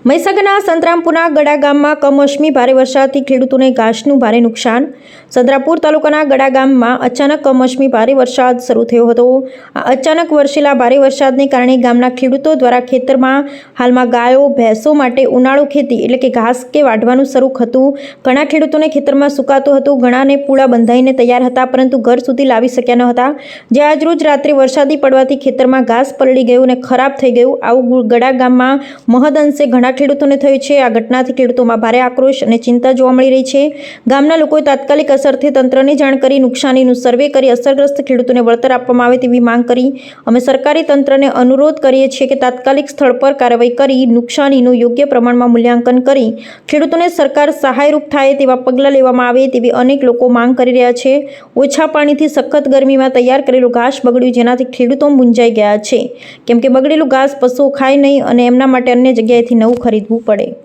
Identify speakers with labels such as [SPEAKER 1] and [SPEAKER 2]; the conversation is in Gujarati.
[SPEAKER 1] મહીસાગરના સંતરામપુરના ગડા ગામમાં કમોસમી ભારે વરસાદથી ખેડૂતોને ઘાસનું ભારે નુકસાન. સંતરામપુર તાલુકાના ગડા ગામમાં અચાનક કમોસમી ભારે વરસાદ શરૂ થયો હતો. આ અચાનક વરસેલા ભારે વરસાદને કારણે ગામના ખેડૂતો દ્વારા ખેતરમાં હાલમાં ગાયો, ભેંસો માટે ઉનાળુ ખેતી એટલે કે ઘાસ કે વાઢવાનું શરૂ હતું ઘણા ખેડૂતોને ખેતરમાં સુકાતું હતું. ઘણાને પૂળા બંધાઈને તૈયાર હતા, પરંતુ ઘર સુધી લાવી શક્યા ન હતા. જે આજરોજ રાત્રે વરસાદી પડવાથી ખેતરમાં ઘાસ પલળી ગયું અને ખરાબ થઈ ગયું. આવું ગડા ગામમાં મહદઅંશે ઘણા ખેડૂતોને થયું છે. આ ઘટનાથી ખેડૂતોમાં ભારે આક્રોશ અને ચિંતા જોવા મળી રહી છે. ગામના લોકોએ તાત્કાલિક અસરથી તંત્રને જાણ કરી, નુકસાનીનું સર્વે કરી, અસરગ્રસ્ત ખેડૂતોને વળતર આપવામાં આવે તેવી માંગ કરી. અમે સરકારી તંત્રને અનુરોધ કરીએ છીએ કે તાત્કાલિક સ્થળ પર કાર્યવાહી કરી, નુકસાનીનું યોગ્ય પ્રમાણમાં મૂલ્યાંકન કરી. ખેડૂતોને સરકાર સહાયરૂપ થાય તેવા પગલાં લેવામાં આવે તેવી અનેક લોકો માંગ કરી રહ્યા છે. ઓછા પાણીથી સખત ગરમીમાં તૈયાર કરેલું ઘાસ બગડ્યું જેનાથી ખેડૂતો મૂંઝાઈ ગયા છે. કેમ કે બગડેલું ઘાસ પશુઓ ખાય નહીં અને એમના માટે અન્ય જગ્યાએથી નવું ખરીદવું પડે.